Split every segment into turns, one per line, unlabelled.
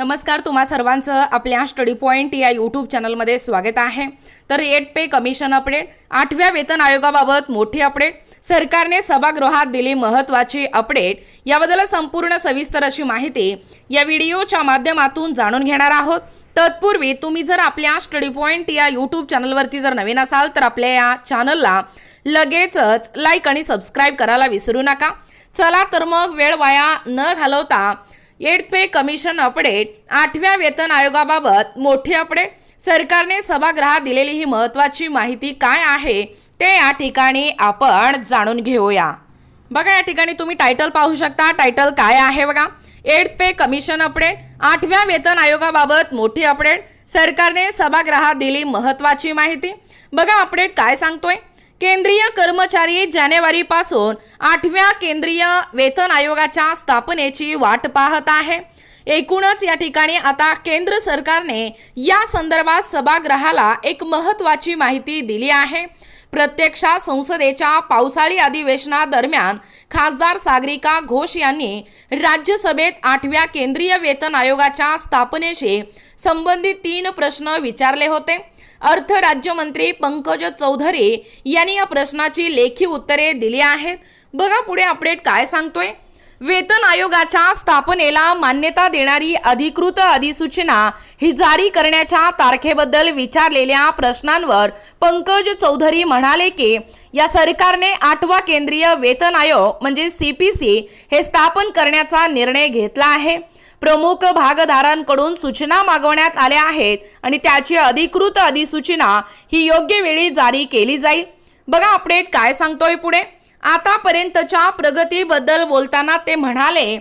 नमस्कार तुम्हा सर्वांचं आपल्या स्टडी पॉईंट या यूट्यूब चॅनलमध्ये स्वागत आहे. तर एट पे कमिशन अपडेट आठव्या वेतन आयोगाबाबत मोठी अपडेट सरकारने सभागृहात दिली महत्त्वाची अपडेट याबद्दल संपूर्ण सविस्तर अशी माहिती या व्हिडिओच्या माध्यमातून जाणून घेणार आहोत. तत्पूर्वी तुम्ही जर आपल्या स्टडी पॉईंट या यूट्यूब चॅनलवरती जर नवीन असाल तर आपल्या या चॅनलला लगेचच लाईक आणि सबस्क्राईब करायला विसरू नका. चला तर मग वेळ वाया न घालवता एट पे कमिशन अपडेट. आठव्या वेतन आयोगाबाबत मोठी अपडेट. सरकारने सभागृहात दिलेली ही महत्त्वाची माहिती काय आहे ते या ठिकाणी आपण जाणून घेऊया. बघा या ठिकाणी तुम्ही टायटल पाहू शकता. टायटल काय आहे बघा? Eight pay commission update. आठव्या वेतन आयोगाबाबत मोठी अपडेट. सरकारने सभागृहात दिली महत्त्वाची माहिती. बघा अपडेट काय सांगतोय? केंद्रीय कर्मचारी जानेवारीपासून आठव्या केंद्रीय वेतन आयोगाच्या स्थापनेची वाट पाहत आहे. एकूणच या ठिकाणी आता केंद्र सरकारने या संदर्भात सभागृहाला एक महत्त्वाची माहिती दिली आहे. प्रत्यक्षात संसदेच्या पावसाळी अधिवेशनादरम्यान खासदार सागरिका घोष यांनी राज्यसभेत आठव्या केंद्रीय वेतन आयोगाच्या स्थापनेशी संबंधित तीन प्रश्न विचारले होते. अर्थ राज्यमंत्री पंकज चौधरी यांनी या प्रश्नाची लेखी उत्तरे दिली आहेत. बघा पुढे अपडेट काय सांगतोय. वेतन आयोगाच्या स्थापनेला मान्यता देणारी अधिकृत अधिसूचना ही जारी करण्याच्या तारखेबद्दल विचारलेल्या प्रश्नांवर पंकज चौधरी म्हणाले की या सरकारने आठवा केंद्रीय वेतन आयोग म्हणजे सी पी सी हे स्थापन करण्याचा निर्णय घेतला आहे. प्रमुख भागधारांकडून सूचना मागवण्यात आल्या आहेत आणि त्याची अधिकृत अधिसूचना ही योग्य वेळी जारी केली जाईल. बघा अपडेट काय सांगतोय पुढे. आतापर्यंतच्या प्रगतीबद्दल बोलताना ते म्हणाले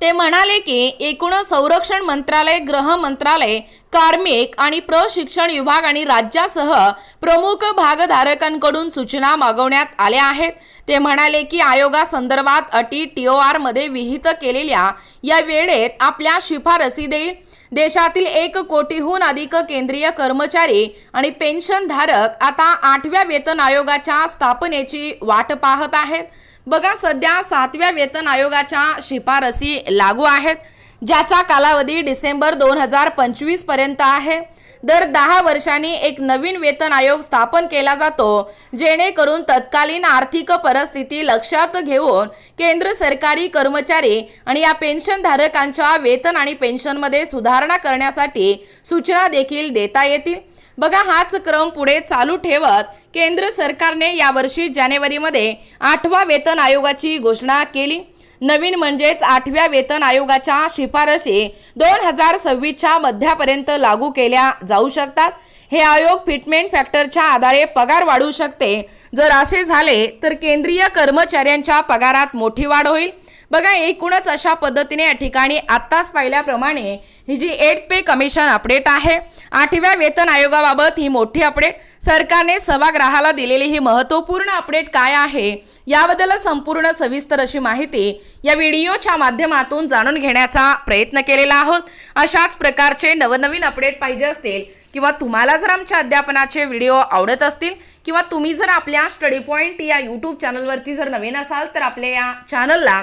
ते म्हणाले की एकूण संरक्षण मंत्रालय गृह मंत्रालय कार्मिक आणि प्रशिक्षण विभाग आणि राज्यासह प्रमुख भागधारकांकडून सूचना मागवण्यात आल्या आहेत. ते म्हणाले की आयोगासंदर्भात अटी टी ओ आरमध्ये विहित केलेल्या या वेळेत आपल्या शिफारसी देईल. देशातील एक कोटीहून अधिक केंद्रीय कर्मचारी आणि पेन्शनधारक आता आठव्या वेतन आयोगाच्या स्थापनेची वाट पाहत आहेत. बघा सध्या सातव्या वेतन आयोगाच्या शिफारसी लागू आहेत ज्याचा कालावधी डिसेंबर दोन हजार पंचवीसपर्यंत आहे. दर दहा वर्षांनी एक नवीन वेतन आयोग स्थापन केला जातो जेणेकरून तत्कालीन आर्थिक परिस्थिती लक्षात घेऊन केंद्र सरकारी कर्मचारी आणि या पेन्शनधारकांच्या वेतन आणि पेन्शनमध्ये सुधारणा करण्यासाठी सूचना देखील देता येतील. बघा हाच क्रम पुढे चालू ठेवत केंद्र सरकारने यावर्षी जानेवारीमध्ये आठवा वेतन आयोगाची घोषणा केली. नवीन म्हणजेच आठव्या वेतन आयोगाच्या शिफारसी दोन हजार सव्वीसच्या मध्यापर्यंत लागू केल्या जाऊ शकतात. हे आयोग फिटमेंट फॅक्टरच्या आधारे पगार वाढू शकते. जर असे झाले तर केंद्रीय कर्मचाऱ्यांच्या पगारात मोठी वाढ होईल. बघा एकूणच अशा पद्धतीने या ठिकाणी आत्ताच पाहिल्याप्रमाणे ही जी एट पे कमिशन अपडेट आहे आठव्या वेतन आयोगाबाबत ही मोठी अपडेट सरकारने सभागृहाला दिलेली ही महत्त्वपूर्ण अपडेट काय आहे याबद्दल संपूर्ण सविस्तर अशी माहिती या व्हिडिओच्या माध्यमातून जाणून घेण्याचा प्रयत्न केलेला आहोत. अशाच प्रकारचे नवनवीन अपडेट पाहिजे असतील किंवा तुम्हाला जर आमच्या अध्यापनाचे व्हिडिओ आवडत असतील किंवा तुम्ही जर आपल्या स्टडी पॉईंट या यूट्यूब चॅनलवरती जर नवीन असाल तर आपल्या या चॅनलला